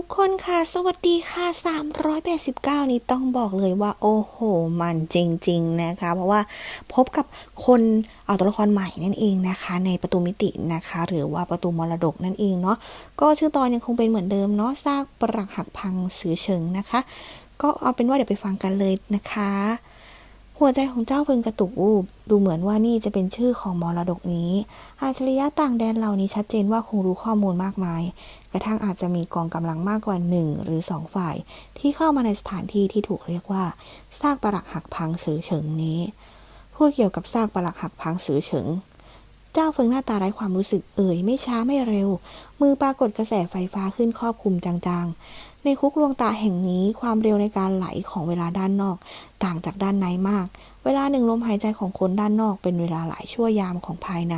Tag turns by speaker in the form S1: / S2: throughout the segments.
S1: ทุกคนค่ะ สวัสดีค่ะ 389 นี้ต้องบอกเลยว่า โอ้โห มันจริง ๆ นะคะ เพราะว่าพบกับคนเอาตัวละครใหม่นั่นเองนะคะ ในประตูมิตินะคะ หรือว่าประตูมรดกนั่นเองเนาะก็ชื่อตอนยังคงเป็นเหมือนเดิมเนาะซากปรักหักพังสือเฉิงนะคะ ก็เอาเป็นว่าเดี๋ยวไปฟังกันเลยนะคะ หัวใจของเจ้าเฟิงกระตุกอูบดูเหมือนว่านี่จะเป็นชื่อของมรดกนี้ อาชริยะต่างแดนเหล่านี้ชัดเจนว่าคงรู้ข้อมูลมากมาย กระทั่งอาจจะมีกองกำลังมากกว่าหนึ่งหรือสองฝ่าย ที่เข้ามาในสถานที่ที่ถูกเรียกว่าซากปรักหักพังสือเฉิงนี้พูดเกี่ยวกับซากปรักหักพังสือเฉิงเจ้าเฟิงหน้าตาไร้ความรู้สึกเอ่ยไม่ช้าไม่เร็ว มือปรากฏกระแสไฟฟ้าขึ้นครอบคลุมจาง ในคุกลวงตาแห่งนี้ความเร็วในการไหลของเวลาด้านนอก ต่างจากด้านในมาก เวลาหนึ่งลมหายใจของคนด้านนอกเป็นเวลาหลายชั่วยามของภายใน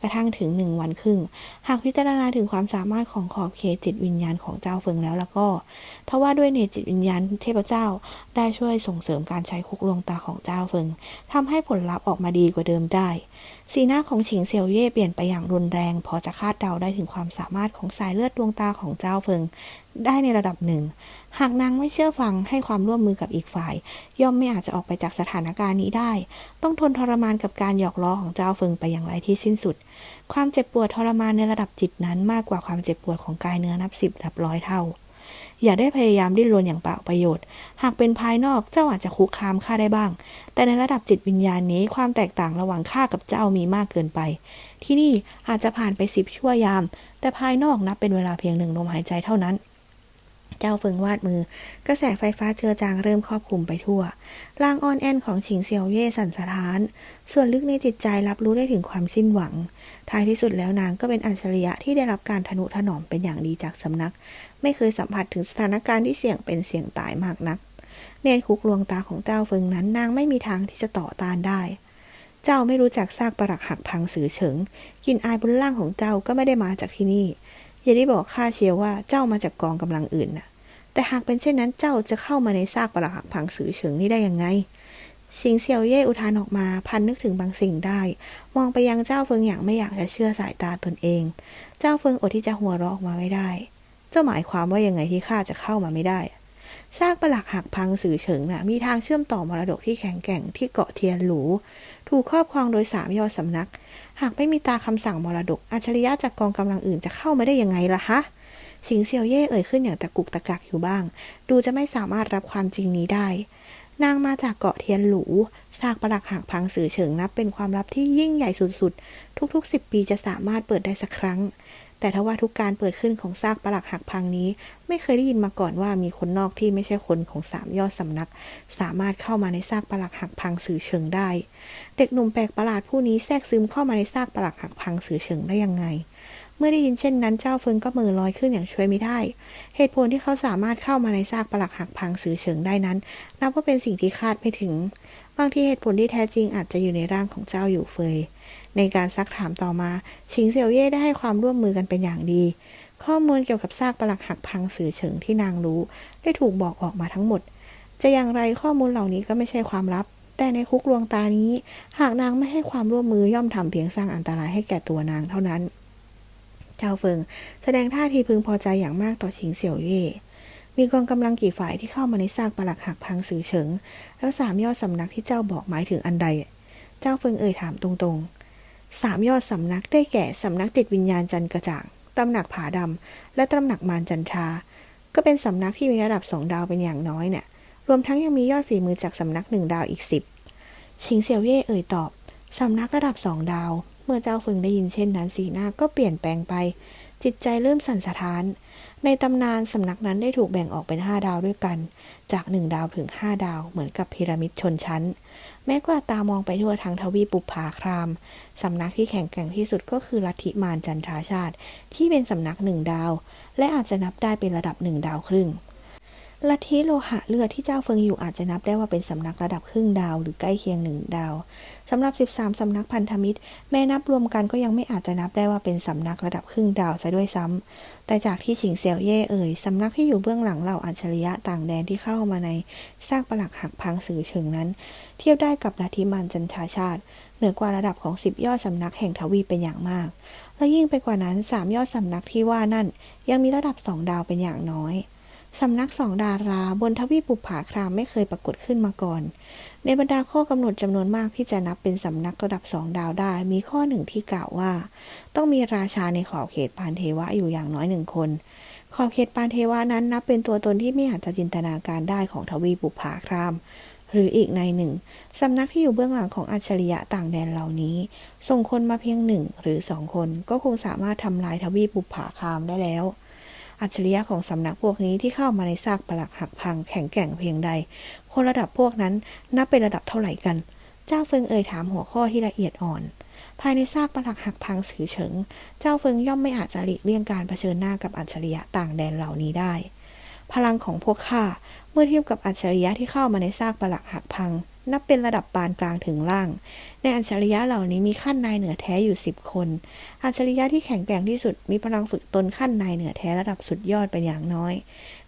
S1: กระทั่งถึงหนึ่งวันครึ่ง หากพิจารณาถึงความสามารถของขอบเขตจิตวิญญาณของเจ้าเฟิงแล้วแล้วก็ทว่าด้วยเนจิตวิญญาณเทพเจ้าได้ช่วยส่งเสริมการใช้คุกลวงตาของเจ้าเฟิงทำให้ผลลัพธ์ออกมาดีกว่าเดิมได้สีหน้าของฉิงเซียวเย่เปลี่ยนไปอย่างรุนแรง พอจะคาดเดาได้ถึงความสามารถของสายเลือดดวงตาของเจ้าเฟิง ได้ในระดับหนึ่ง หากนางไม่เชื่อฟังให้ความร่วมมือกับอีกฝ่าย ย่อมไม่อาจจะออกไปจากสถานการณ์นี้ได้ ต้องทนทรมานกับการหยอกล้อของเจ้าเฟิงไปอย่างไรที่สิ้นสุด ความเจ็บปวดทรมานในระดับจิตนั้นมากกว่าความเจ็บปวดของกายเนื้อนับสิบนับร้อยเท่า อย่าได้พยายามดิ้นรนอย่างเปล่าประโยชน์ หากเป็นภายนอกเจ้าอาจจะคุกคามข้าได้บ้าง แต่ในระดับจิตวิญญาณนี้ความแตกต่างระหว่างข้ากับเจ้ามีมากเกินไป ที่นี่อาจจะผ่านไปสิบชั่วยาม แต่ภายนอกนับเป็นเวลาเพียงหนึ่งลมหายใจเท่านั้น เจ้าเฟิงวาดมือกระแสไฟฟ้าเจือจางเริ่มครอบคลุมไปทั่วร่างอ่อนแอนของฉิงเซียวเย่สั่นสะท้าน ส่วนลึกในจิตใจรับรู้ได้ถึงความสิ้นหวัง ท้ายที่สุดแล้วนางก็เป็นอัจฉริยะที่ได้รับการทนุถนอมเป็นอย่างดีจากสำนัก ไม่เคยสัมผัสถึงสถานการณ์ที่เสี่ยงเป็นเสี่ยงตายมากนัก เนตรคุกลวงตาของเจ้าเฟิงนั้นนางไม่มีทางที่จะต่อต้านได้เจ้าไม่รู้จักซากปรักหักพังสือเฉิง กินอายบนล่างของเจ้าก็ไม่ได้มาจากที่นี่ อย่าได้บอกข้าเชียวว่าเจ้ามาจากกองกำลังอื่นน่ะแต่หากเป็นเช่นนั้นเจ้าจะเข้ามาในซากปรักหักพังสือเฉิงนี่ได้ยังไง ชิงเซียวเย่อุทานออกมาพันนึกถึงบางสิ่งได้ มองไปยังเจ้าเฟิงอย่างไม่อยากจะเชื่อสายตาตนเอง เจ้าเฟิงอดที่จะหัวเราะออกมาไม่ได้ เจ้าหมายความว่ายังไงที่ข้าจะเข้ามาไม่ได้ ซากปรักหักพังสื่อเฉิงน่ะมีทางเชื่อมต่อมรดกที่แข็งแกร่งที่เกาะเทียนหลูถูกครอบครองโดยสามยอดสำนัก หากไม่มีตาคำสั่งมรดก อัจฉริยะจากกองกำลังอื่นจะเข้ามาได้ยังไงล่ะฮะชิงเซียวเย่เอ่ยขึ้นอย่างตะกุกตะกักอยู่บ้าง ดูจะไม่สามารถรับความจริงนี้ได้ นางมาจากเกาะเทียนหลูซากปรักหักพังสื่อเฉิงนับเป็นความลับที่ยิ่งใหญ่สุดๆ ทุกๆสิบปีจะสามารถเปิดได้สักครั้งแต่ทว่าทุกการเปิดขึ้นของซากปรักหักพังนี้ ไม่เคยได้ยินมาก่อนว่ามีคนนอกที่ไม่ใช่คนของสามยอดสำนัก สามารถเข้ามาในซากปรักหักพังสื่อเฉิงได้ เด็กหนุ่มแปลกประหลาดผู้นี้แทรกซึมเข้ามาในซากปรักหักพังสื่อเฉิงได้ยังไง เมื่อได้ยินเช่นนั้นเจ้าเฟิงก็มือลอยขึ้นอย่างช่วยไม่ได้ เหตุผลที่เขาสามารถเข้ามาในซากปรักหักพังสื่อเฉิงได้นั้น นับว่าเป็นสิ่งที่คาดไม่ถึง บางทีเหตุผลที่แท้จริงอาจจะอยู่ในร่างของเจ้าอยู่เฟย ในการซักถามต่อมา ชิงเซียวเย่ได้ให้ความร่วมมือกันเป็นอย่างดี ข้อมูลเกี่ยวกับซากปรักหักพังสื่อเฉิงที่นางรู้ ได้ถูกบอกออกมาทั้งหมด จะอย่างไรข้อมูลเหล่านี้ก็ไม่ใช่ความลับ แต่ในคุกลวงตานี้ หากนางไม่ให้ความร่วมมือย่อมทำเพียงสร้างอันตรายให้แก่ตัวนางเท่านั้น เจ้าเฟิง แสดงท่าทีพึงพอใจอย่างมากต่อชิงเสี่ยวเย่มีกองกำลังกี่ฝ่ายที่เข้ามาในซากปรักหักพังสือเฉิง แล้วสามยอดสำนักที่เจ้าบอกหมายถึงอันใด เจ้าเฟิงเอ่ยถามตรงๆ สามยอดสำนักได้แก่สำนักจิตวิญญาณจันกระจ่างตำหนักผาดำและตำหนักมารจันทรา ก็เป็นสำนักที่มีระดับสองดาวเป็นอย่างน้อยเนี่ยรวมทั้งยังมียอดฝีมือจากสำนักหนึ่งดาวอีกสิบชิงเซียวเย่เอ่ยตอบสำนักระดับสองดาว เมื่อเจ้าฟิงได้ยินเช่นนั้นสีหน้าก็เปลี่ยนแปลงไป จิตใจเริ่มสั่นสะท้าน ในตำนานสำนักนั้นได้ถูกแบ่งออกเป็นห้าดาวด้วยกัน จากหนึ่งดาวถึงห้าดาวเหมือนกับพีระมิดชนชั้น แม้กว่าตามองไปทั่วทั้งทวีปปุพาคราม สำนักที่แข็งแกร่งที่สุดก็คือลัทธิมารจันทราชาติ ที่เป็นสำนักหนึ่งดาว และอาจจะนับได้เป็นระดับหนึ่งดาวครึ่งลัทธิโลหะเลือดที่เจ้าเฟิงอยู่อาจจะนับได้ว่าเป็นสำนักระดับครึ่งดาวหรือใกล้เคียงหนึ่งดาวำหรับ 13 สำนักพันธมิตร แม้นับรวมกันก็ยังไม่อาจจะนับได้ว่าเป็นสำนักระดับครึ่งดาวซะด้วยซ้ำ แต่จากที่ฉิงเซียวเย่เอ่ย สำนักที่อยู่เบื้องหลังเหล่าอัจฉริยะต่างแดนที่เข้ามาในซากปรักหักพังสื่อเชิงนั้น เทียบได้กับลัทธิมารจันทราชาติ เหนือกว่าระดับของสิบยอดสำนักแห่งทวีปเป็นอย่างมาก และยิ่งไปกว่านั้นสามยอดสำนักที่ว่านั่น ยังมีระดับสองดาวเป็นอย่างน้อยสำนักสองดาราบนทวีปปุปผาครามไม่เคยปรากฏขึ้นมาก่อน ในบรรดาข้อกำหนดจำนวนมากที่จะนับเป็นสำนักระดับสองดาวได้ มีข้อหนึ่งที่กล่าวว่า ต้องมีราชาในขอบเขตปานเทวะอยู่อย่างน้อยหนึ่งคน ขอบเขตปานเทวะนั้นนับเป็นตัวตนที่ไม่อาจจะจินตนาการได้ของทวีปปุปผาคราม หรืออีกในหนึ่งสำนักที่อยู่เบื้องหลังของอัจฉริยะต่างแดนเหล่านี้ ส่งคนมาเพียงหนึ่งหรือสองคนก็คงสามารถทำลายทวีปปุปผาครามได้แล้วอัจฉริยะของสำนักพวกนี้ที่เข้ามาในซากปรักหักพังแข็งแกร่งเพียงใด คนระดับพวกนั้นนับเป็นระดับเท่าไหร่กัน เจ้าเฟิงเอ่ยถามหัวข้อที่ละเอียดอ่อน ภายในซากปรักหักพังสือเฉิง เจ้าเฟิงย่อมไม่อาจจะหลีกเลี่ยงการเผชิญหน้ากับอัจฉริยะต่างแดนเหล่านี้ได้ พลังของพวกข้าเมื่อเทียบกับอัจฉริยะที่เข้ามาในซากปรักหักพัง นับเป็นระดับปานกลางถึงล่าง ในอัจฉริยะเหล่านี้มีขั้นนายเหนือแท้อยู่สิบคน อัจฉริยะที่แข็งแกร่งที่สุดมีพลังฝึกตนขั้นนายเหนือแท้ระดับสุดยอดเป็นอย่างน้อย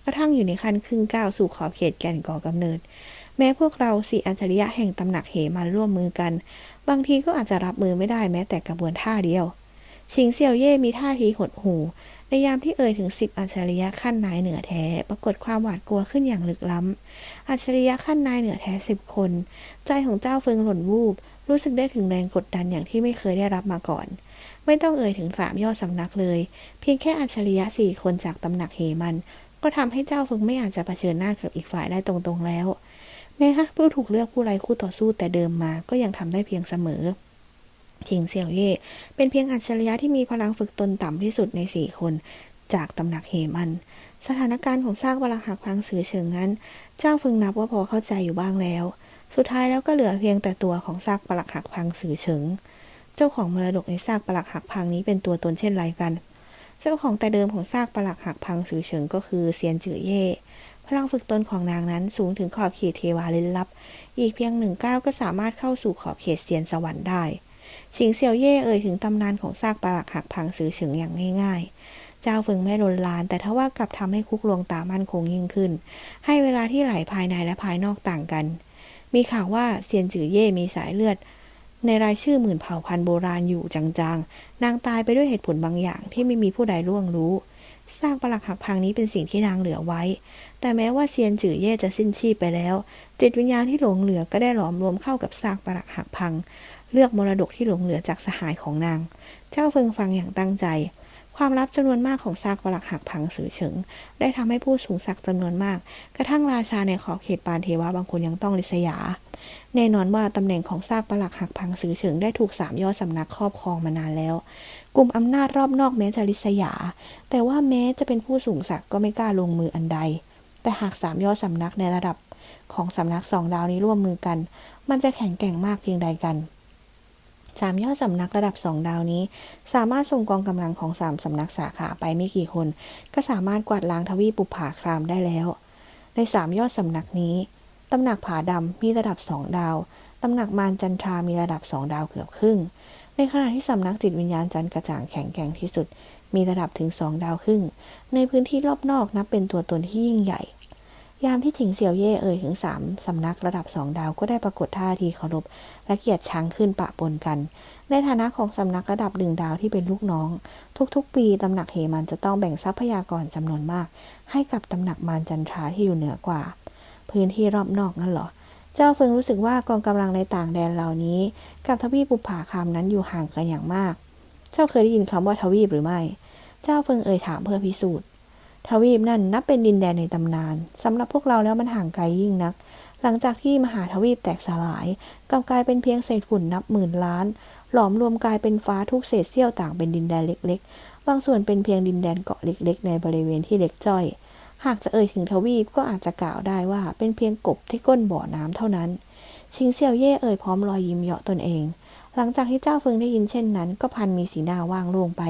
S1: กระทั่งอยู่ในขั้นครึ่งก้าวสู่ขอบเขตแก่นก่อกำเนิด แม้พวกเราสี่อัจฉริยะแห่งตำหนักเหมาร่วมมือกัน บางทีก็อาจจะรับมือไม่ได้แม้แต่กระบวนท่าเดียว ชิงเซียวเย่มีท่าทีหดหู่ในยามที่เอ่ยถึงสิบอัจฉริยะขั้นนายเหนือแท้ ปรากฏความหวาดกลัวขึ้นอย่างลึกล้ำ อัจฉริยะขั้นนายเหนือแท้สิบคน ใจของเจ้าเฟิงหล่นวูบ รู้สึกได้ถึงแรงกดดันอย่างที่ไม่เคยได้รับมาก่อน ไม่ต้องเอ่ยถึงสามยอดสำนักเลย เพียงแค่อัจฉริยะสี่คนจากตำหนักเหมัน ก็ทำให้เจ้าเฟิงไม่อาจจะะเผชิญหน้ากับอีกฝ่ายได้ตรงๆแล้ว แม้ฮะผู้ถูกเลือกผู้ไร้คู่ต่อสู้แต่เดิมมาก็ยังทำได้เพียงเสมอชิงเสี่ยวเย่เป็นเพียงอัจฉริยะที่มีพลังฝึกตนต่ำที่สุดในสี่คน จากตำหนักเหมัน สถานการณ์ของซากปรักหักพังสือเฉิงนั้น เจ้าฟิงนับว่าพอเข้าใจอยู่บ้างแล้ว สุดท้ายแล้วก็เหลือเพียงแต่ตัวของซากปรักหักพังสือเฉิง เจ้าของมรดกในซากปรักหักพังนี้เป็นตัวตนเช่นไรกัน เจ้าของแต่เดิมของซากปรักหักพังสือเฉิงก็คือเซียนจือเย่พลังฝึกตนของนางนั้นสูงถึงขอบเขตเทวาลึกลับ อีกเพียงหนึ่งก้าวก็สามารถเข้าสู่ขอบเขตเซียนสวรรค์ได้ชิงเซียวเย่เอ่ยถึงตำนานของซากปรักหักพังสือเฉิงอย่างง่ายๆ เจ้าเฟิงไม่ลนลาน แต่ทว่ากลับทำให้คุกลวงตามั่นคงยิ่งขึ้น ให้เวลาที่ไหลภายในและภายนอกต่างกัน มีข่าวว่าเซียนจือเย่มีสายเลือด ในรายชื่อหมื่นเผ่าพันธุ์โบราณอยู่จางๆ นางตายไปด้วยเหตุผลบางอย่างที่ไม่มีผู้ใดล่วงรู้ซากปรักหักพังนี้เป็นสิ่งที่นางเหลือไว้ แต่แม้ว่าเซียนจือเย่จะสิ้นชีพไปแล้ว จิตวิญญาณที่หลงเหลือก็ได้หลอมรวมเข้ากับซากปรักหักพัง เลือกมรดกที่หลงเหลือจากสหายของนาง เจ้าเฟิงฟังอย่างตั้งใจ ความลับจำนวนมากของซากปรักหักพังสือเฉิง ได้ทำให้ผู้สูงศักดิ์จำนวนมาก กระทั่งราชาในขอบเขตปานเทวะบางคนยังต้องริษยา แน่นอนว่าตำแหน่งของซากปรักหักพังสือเฉิงได้ถูกสามยอดสำนักครอบครองมานานแล้ว กลุ่มอำนาจรอบนอกแม้จะริษยา แต่ว่าแม้จะเป็นผู้สูงศักดิ์ก็ไม่กล้าลงมืออันใด แต่หากสามยอดสำนักในระดับของสำนักสองดาวนี้ร่วมมือกัน มันจะแข็งแกร่งมากเพียงใดกันสามยอดสำนักระดับสองดาวนี้ สามารถส่งกองกำลังของสามสำนักสาขาไปไม่กี่คน ก็สามารถกวาดล้างทวีปปุปผาครามได้แล้ว ในสามยอดสำนักนี้ ตำหนักผาดำมีระดับสองดาว ตำหนักมารจันทรามีระดับสองดาวเกือบครึ่ง ในขณะที่สำนักจิตวิญญาณจันทร์กระจ่างแข็งแกร่งที่สุด มีระดับถึงสองดาวครึ่ง ในพื้นที่รอบนอกนับเป็นตัวตนที่ยิ่งใหญ่ ยามที่ฉิงเสี่ยวเย่เอ่ยถึงสามสำนักระดับสองดาวก็ได้ปรากฏท่าทีเคารพและเกียรติชังขึ้นปะปนกัน ในฐานะของสำนักระดับหนึ่งดาวที่เป็นลูกน้อง ทุกๆ ปีตำหนักเหมันจะต้องแบ่งทรัพยากรจำนวนมาก ให้กับตำหนักมารจันทราที่อยู่เหนือกว่า พื้นที่รอบนอกนั่นหรอ เจ้าเฟิงรู้สึกว่ากองกำลังในต่างแดนเหล่านี้ กับทวีปปุผาคามนั้นอยู่ห่างกันอย่างมาก เจ้าเคยได้ยินคำว่าทวีปหรือไม่ เจ้าเฟิงเอ่ยถามเพื่อพิสูจน์ ทวีปนั่นนับเป็นดินแดนในตำนานสำหรับพวกเราแล้วมันห่างไกลยิ่งนัก หลังจากที่มหาทวีปแตกสลายกลับกลายเป็นเพียงเศษฝุ่นนับหมื่นล้าน หลอมรวมกลายเป็นฟ้าทุกเศษเสี้ยวต่างเป็นดินแดนเล็ก ๆ บางส่วนเป็นเพียงดินแดนเกาะเล็ก ๆ ในบริเวณที่เล็กจ้อย หากจะเอ่ยถึงทวีปก็อาจจะกล่าวได้ว่าเป็นเพียงกบที่ก้นบ่อน้ำเท่านั้น ชิงเซียวเย่เอ่ยพร้อมรอยยิ้มเยาะตนเอง หลังจากที่เจ้าเฟิงได้ยินเช่นนั้น ก็พันมีสีหน้าว่างโล่งไป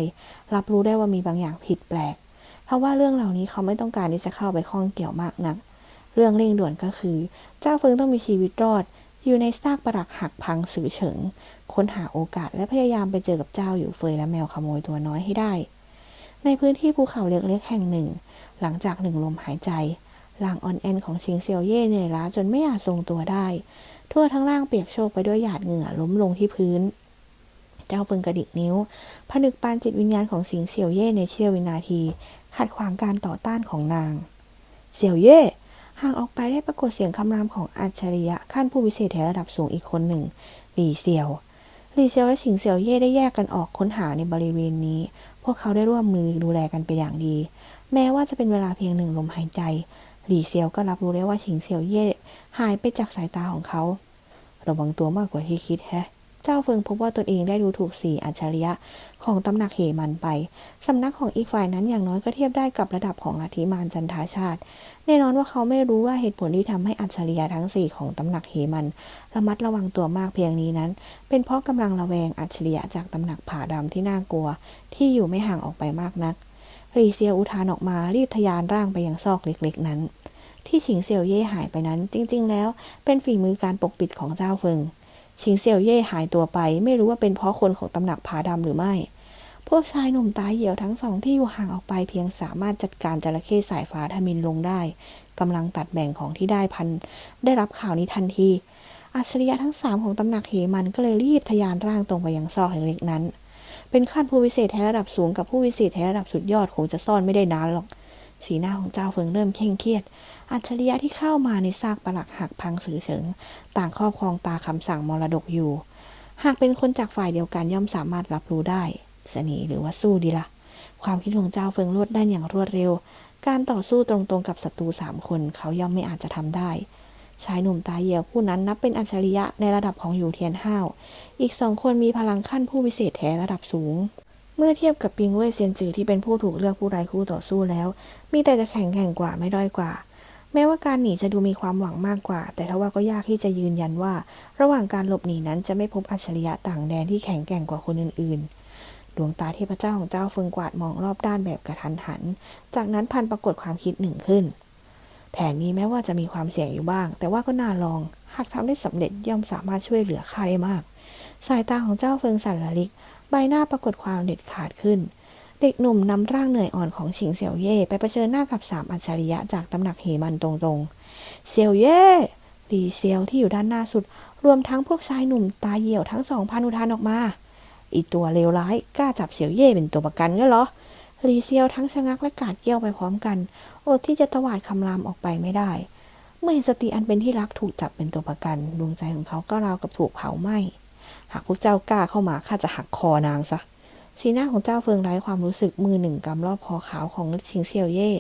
S1: รับรู้ได้ว่ามีบางอย่างผิดแปลก เพราะว่าเรื่องเหล่านี้เขาไม่ต้องการที่จะเข้าไปข้องเกี่ยวมากนัก เรื่องเร่งด่วนก็คือ เจ้าเฟิงต้องมีชีวิตรอด อยู่ในซากปรักหักพังสือเฉิง ค้นหาโอกาสและพยายามไปเจอกับเจ้าอยู่เฟยและแมวขโมยตัวน้อยให้ได้ ในพื้นที่ภูเขาเล็กๆแห่งหนึ่ง หลังจากหนึ่งลมหายใจร่างอ่อนแอนของชิงเซียวเย่เหนื่อยล้าจนไม่อาจทรงตัวได้ ทั่วทั้งร่างเปียกโชกไปด้วยหยาดเหงื่อล้มลงที่พื้น เจ้าเฟิงกระดิกนิ้ว ผนึกปานจิตวิญญาณของสิงเสี่ยวเย่ในเชี่ยววินาที ขัดขวางการต่อต้านของนางเสี่ยวเย่ห่างออกไปได้ปรากฏเสียงคำรามของอัจฉริยะขั้นผู้วิเศษแถระดับสูงอีกคนหนึ่งหลี่เซียว ลี่เซียวและฉิงเสี่ยวเย่ได้แยกกันออกค้นหาในบริเวณนี้ พวกเขาได้ร่วมมือดูแลกันเป็นอย่างดี แม้ว่าจะเป็นเวลาเพียงหนึ่งลมหายใจหลี่เซียวก็รับรู้ได้ว่าฉิงเสี่ยวเย่หายไปจากสายตาของเขา ระวังตัวมากกว่าที่คิดแฮะ เจ้าเฟิงพบว่าตนเองได้ดูถูกสี่อัจฉริยะของตำหนักเหมันไป สำนักของอีกฝ่ายนั้นอย่างน้อยก็เทียบได้กับระดับของลัทธิมารจันทาชาติ แน่นอนว่าเขาไม่รู้ว่าเหตุผลที่ทำให้อัจฉริยะทั้งสี่ของตำหนักเหมันระมัดระวังตัวมากเพียงนี้นั้น เป็นเพราะกำลังระแวงอัจฉริยะจากตำหนักผาดำที่น่ากลัว ที่อยู่ไม่ห่างออกไปมากนักรีเซียอุทานออกมารีบทยานร่างไปยังซอกเล็กๆนั้นที่ฉิงเซียวเย่หายไปนั้น จริง ๆ แล้วเป็นฝีมือการปกปิดของเจ้าเฟิง ชิงเซียวเย่หายตัวไป ไม่รู้ว่าเป็นเพราะคนของตำหนักผาดำหรือไม่ พวกชายหนุ่มตาเหี่ยวทั้งสองที่อยู่ห่างออกไปเพียงสามารถจัดการจระเข้สายฟ้าทมินลงได้กำลังตัดแบ่งของที่ได้พัน ได้รับข่าวนี้ทันทีอัจฉริยะทั้งสามของตำหนักเหมันก็เลยรีบทะยานร่างตรงไปยังซอกเล็กๆนั้น เป็นขั้นผู้วิเศษแท้ระดับสูงกับผู้วิเศษแท้ระดับสุดยอดคงจะซ่อนไม่ได้นานหรอก สีหน้าของเจ้าเฟิงเริ่มเคร่งเครียด อัจฉริยะที่เข้ามาในซากปลักหักพังสือเฉิง ต่างครอบครองตาคำสั่งมรดกอยู่ หากเป็นคนจากฝ่ายเดียวกันย่อมสามารถรับรู้ได้สนีหรือว่าสู้ดีละ่ะ ความคิดของเจ้าเฟิงรวดได้อย่างรวดเร็ว การต่อสู้ตรงๆกับศัตรูสามคนเขาย่อมไม่อาจจะทำได้ ชายหนุ่มตาเหี่ยวผู้นั้นนับเป็นอัจฉริยะในระดับของอยู่เทียนห้าว อีกสองคนมีพลังขั้นผู้วิเศษแท้ระดับสูงเมื่อเทียบกับปิงเว่ยเซียนจือที่เป็นผู้ถูกเลือกผู้ไร้คู่ต่อสู้แล้ว มีแต่จะแข็งแกร่งกว่าไม่ด้อยกว่า แม้ว่าการหนีจะดูมีความหวังมากกว่า แต่ทว่าก็ยากที่จะยืนยันว่า ระหว่างการหลบหนีนั้นจะไม่พบอัจฉริยะต่างแดนที่แข็งแกร่งกว่าคนอื่นๆ ดวงตาเทพเจ้าของเจ้าเฟิงกวาดมองรอบด้านแบบกระทันหัน จากนั้นพันปรากฏความคิดหนึ่งขึ้น แผนนี้แม้ว่าจะมีความเสี่ยงอยู่บ้าง แต่ว่าก็น่าลอง หากทำได้สำเร็จย่อมสามารถช่วยเหลือข้าได้มาก สายตาของเจ้าเฟิงสันละลิก ใบหน้าปรากฏความเด็ดขาดขึ้น เด็กหนุ่มนำร่างเหนื่อยอ่อนของฉิงเสี่ยวเย่ไปเผชิญหน้ากับสามอัจฉริยะจากตำหนักเหมันตรงๆ เสี่ยวเย่หลีเซียวที่อยู่ด้านหน้าสุด รวมทั้งพวกชายหนุ่มตาเหี่ยวทั้งสองพันอุทานออกมา อีตัวเลวร้ายกล้าจับเสี่ยวเย่เป็นตัวประกันงั้นเหรอหลีเซียวทั้งชะงักและกาดเกี้ยวไปพร้อมกันอดที่จะตวาดคำรามออกไปไม่ได้ เมื่อเห็นสตรีอันเป็นที่รักถูกจับเป็นตัวประกันดวงใจของเขาก็ราวกับถูกเผาไหม้หากพวกเจ้ากล้าเข้ามาข้าจะหักคอนางซะ สีหน้าของเจ้าเฟิงไร้ความรู้สึกมือหนึ่งกำรอบคอขาวของชิงเซียวเย่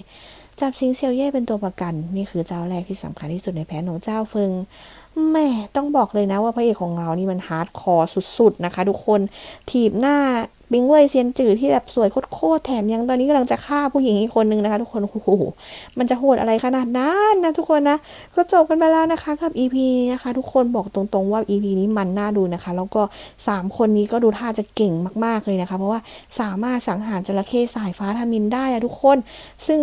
S1: จับชิงเซียวเย่เป็นตัวประกัน นี่คือเจ้าแรกที่สำคัญที่สุดในแผนของเจ้าเฟิงแม่ต้องบอกเลยนะว่าพระเอกของเรานี่มันฮาร์ดคอร์สุดๆนะคะ ทุกคนถีบหน้า บิงเว่ยเซียนจือที่แบบสวยโคตรๆแถมยังตอนนี้กำลังจะฆ่าผู้หญิงอีกคนนึงนะคะ ทุกคนโอ้โหมันจะโหดอะไรขนาดนั้นนะทุกคนนะก็จบกันไปแล้วนะคะกับ EP นี้นะคะ ทุกคนบอกตรงๆว่า EP นี้มันน่าดูนะคะ แล้วก็ 3 คนนี้ก็ดูท่าจะเก่งมากๆเลยนะคะ เพราะว่าสามารถสังหารจระเข้สายฟ้าทามินได้อะทุกคน ซึ่ง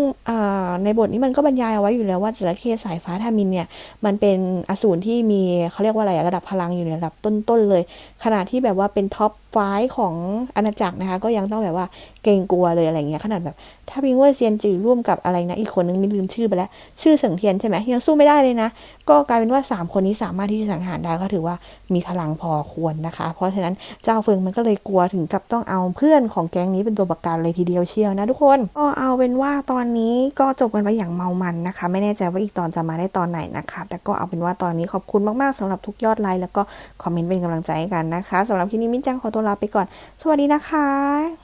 S1: ในบทนี้มันก็บรรยายเอาไว้อยู่แล้วว่าจระเข้สายฟ้าทามินเนี่ยมันเป็นอสูรที่มีเขาเรียกว่าอะไรระดับพลังอยู่ในระดับต้นๆเลยขณะที่แบบว่าเป็นท็อป ไฟของอาณาจักรนะคะ ก็ยังต้องแบบว่าเกรงกลัวเลยอะไรเงี้ยขนาดแบบ ถ้าพิงเวอร์เซียนจือร่วมกับอะไรนะอีกคนนึงไม่ลืมชื่อไปแล้ว ชื่อเสิงเทียนใช่ไหมยังสู้ไม่ได้เลยนะ ก็กลายเป็นว่า 3 คนนี้สามารถที่จะสังหารได้ก็ถือว่ามีพลังพอควรนะคะ เพราะฉะนั้นเจ้าเฟิงมันก็เลยกลัวถึงกับต้องเอาเพื่อนของแก๊งนี้เป็นตัวประกันเลยทีเดียวเชียวนะทุกคนก็เอาเป็นว่าตอนนี้ก็จบกันไปอย่างเมามันนะคะ ไม่แน่ใจว่าอีกตอนจะมาได้ตอนไหนนะคะ แต่ก็เอาเป็นว่าตอนนี้ขอบคุณมากๆสำหรับทุกยอดไลค์แล้วก็คอมเมนต์เป็นกำลังใจกันนะคะสำหรับคลิปนี้มิ้นจังขอตัวลาไปก่อน สวัสดีนะคะ